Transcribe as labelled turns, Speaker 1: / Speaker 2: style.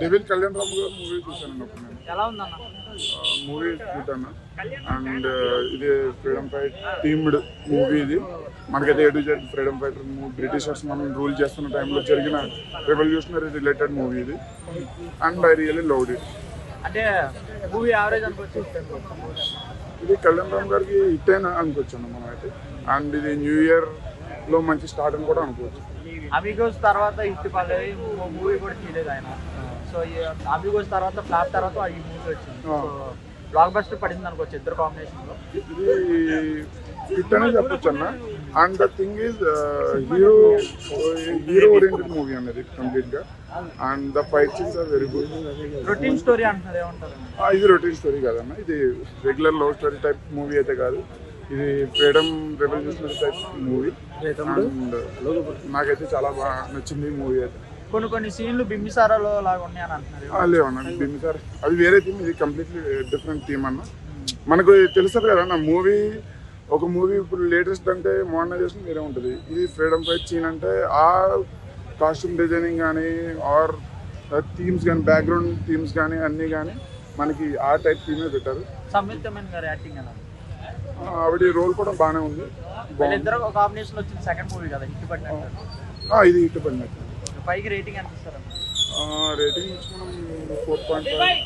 Speaker 1: Devil Kalyan Ram గారు movie చూశాను అప్పుడు నేను. మూవీ చూసాను అండ్ ఇది ఫ్రీడమ్ ఫైట్ థీమ్డ్ మూవీ ఇది. మనకైతే ఎటు జెడ్ ఫ్రీడమ్ ఫైటర్ బ్రిటిషర్స్ మనం రూల్ చేస్తున్న టైంలో జరిగిన రెవల్యూషనరీ రిలేటెడ్ మూవీ ఇది. And I really loved it.
Speaker 2: అంటే మూవీ యావరేజ్ అనుకోవచ్చు
Speaker 1: ఇది కళ్యాణ్ రామ్ గారికి హిట్ అయినా అనుకోవచ్చు మనం అయితే అండ్ ఇది న్యూ ఇయర్లో మంచి స్టార్ట్ అని కూడా అనుకోవచ్చు.
Speaker 2: అమిగోస్ తర్వాత హిట్ పల్లవి మూవీ కూడా తీయలేదు ఆయన. సో అమిగోస్ తర్వాత ఫ్లాప్ తర్వాత ఈ మూవీ వచ్చింది. సో బ్లాక్ బస్టర్ పడింది అనుకోవచ్చు ఇద్దరు కాంబినేషన్లో
Speaker 1: ఇది హిట్ అనే చెప్పొచ్చు అన్న. And the thing is hero hero oriented movie అన్నది కంప్లీట్గా and the fight scenes are very good.
Speaker 2: Routine story అంటున్నారు ఏమంటారు?
Speaker 1: ఇది రొటీన్ స్టోరీ కాదన్న. ఇది regular love story type movie అయితే కాదు. ఇది freedom revolutionary type movie. And నాకైతే చాలా బాగా నచ్చింది మూవీ అయితే.
Speaker 2: కొన్ని కొన్ని సీన్లు బింబిసారాలో లాగా ఉన్నాయని అంటున్నారు
Speaker 1: ఆ, లేవన్న దీన్ని సార్ అది వేరే థీమ్ ఇది కంప్లీట్లీ డిఫరెంట్ థీమ్ అన్న. మనకు తెలుస్తుంది కదా అన్న మూవీ ఒక మూవీ ఇప్పుడు లేటెస్ట్ అంటే మోడర్నైజేషన్ వేరే ఉంటుంది. ఇది ఫ్రీడమ్ ఫైట్ సీన్ అంటే ఆ కాస్ట్యూమ్ డిజైనింగ్ కానీ ఆర్ థీమ్స్ కానీ బ్యాక్గ్రౌండ్ థీమ్స్ కానీ అన్నీ కానీ మనకి ఆ టైప్ థీమే పెట్టారు. ఆవిడ రోల్ కూడా బాగానే ఉంది. బాగుంది.
Speaker 2: వీళ్ళిద్దరు ఒక కాంబినేషన్ వచ్చింది సెకండ్ మూవీ కదా హిట్ పడినట్టు.
Speaker 1: ఆ,
Speaker 2: పైకి రేటింగ్ ఎంత ఇస్తారు
Speaker 1: రేటింగ్ మనం ఫోర్ పాయింట్ ఫైవ్.